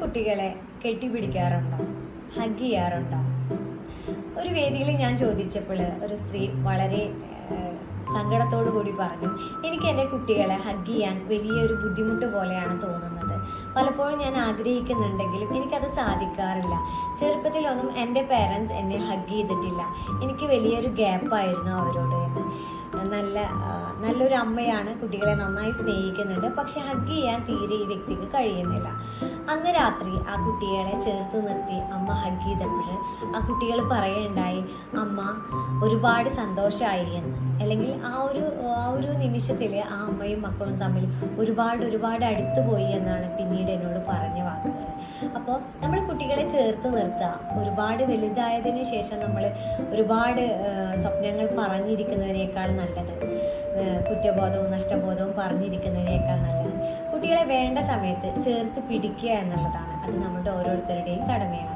കുട്ടികളെ കെട്ടിപ്പിടിക്കാറുണ്ടോ? ഹഗ് ചെയ്യാറുണ്ടോ? ഒരു വേദിയിൽ ഞാൻ ചോദിച്ചപ്പോൾ ഒരു സ്ത്രീ വളരെ സങ്കടത്തോടു കൂടി പറഞ്ഞു എനിക്ക് എന്റെ കുട്ടികളെ ഹഗ് ചെയ്യാൻ വലിയൊരു ബുദ്ധിമുട്ട് പോലെയാണ് തോന്നുന്നത്. പലപ്പോഴും ഞാൻ ആഗ്രഹിക്കുന്നുണ്ടെങ്കിലും എനിക്കത് സാധിക്കാറില്ല. ചെറുപ്പത്തിലൊന്നും എന്റെ പേരൻസ് എന്നെ ഹഗ് ചെയ്തിട്ടില്ല. എനിക്ക് വലിയൊരു ഗ്യാപ്പായിരുന്നു അവരോട് എന്ന്. നല്ല നല്ലൊരു അമ്മയാണ് കുട്ടികളെ നന്നായി സ്നേഹിക്കുന്നുണ്ട്. പക്ഷെ ഹഗ് ചെയ്യാൻ തീരെ ഈ വ്യക്തിക്ക് കഴിയുന്നില്ല. അന്ന് രാത്രി ആ കുട്ടികളെ ചേർത്ത് നിർത്തി അമ്മ ഹഗ് ചെയ്തപ്പോൾ ആ കുട്ടികൾ പറയുണ്ടായി അമ്മ ഒരുപാട് സന്തോഷമായി എന്ന്. അല്ലെങ്കിൽ ആ ഒരു ആ ഒരു നിമിഷത്തിൽ ആ അമ്മയും മക്കളും തമ്മിൽ ഒരുപാട് ഒരുപാട് അടുത്തു പോയി എന്നാണ് പിന്നീട് എന്നോട് പറഞ്ഞ വാക്കുകൾ. അപ്പോൾ നമ്മൾ കുട്ടികളെ ചേർത്ത് നിർത്തുക ഒരുപാട് വലുതായതിനു ശേഷം നമ്മൾ ഒരുപാട് സ്വപ്നങ്ങൾ പറഞ്ഞിരിക്കുന്നതിനേക്കാൾ നല്ലത് കുറ്റബോധവും നഷ്ടബോധവും പറഞ്ഞിരിക്കുന്നതിനേക്കാൾ നല്ലത്. കുട്ടികളെ വേണ്ട സമയത്ത് ചേർത്ത് പിടിക്കുക എന്നുള്ളതാണ് അത് നമ്മുടെ ഓരോരുത്തരുടെയും കടമയാണ്.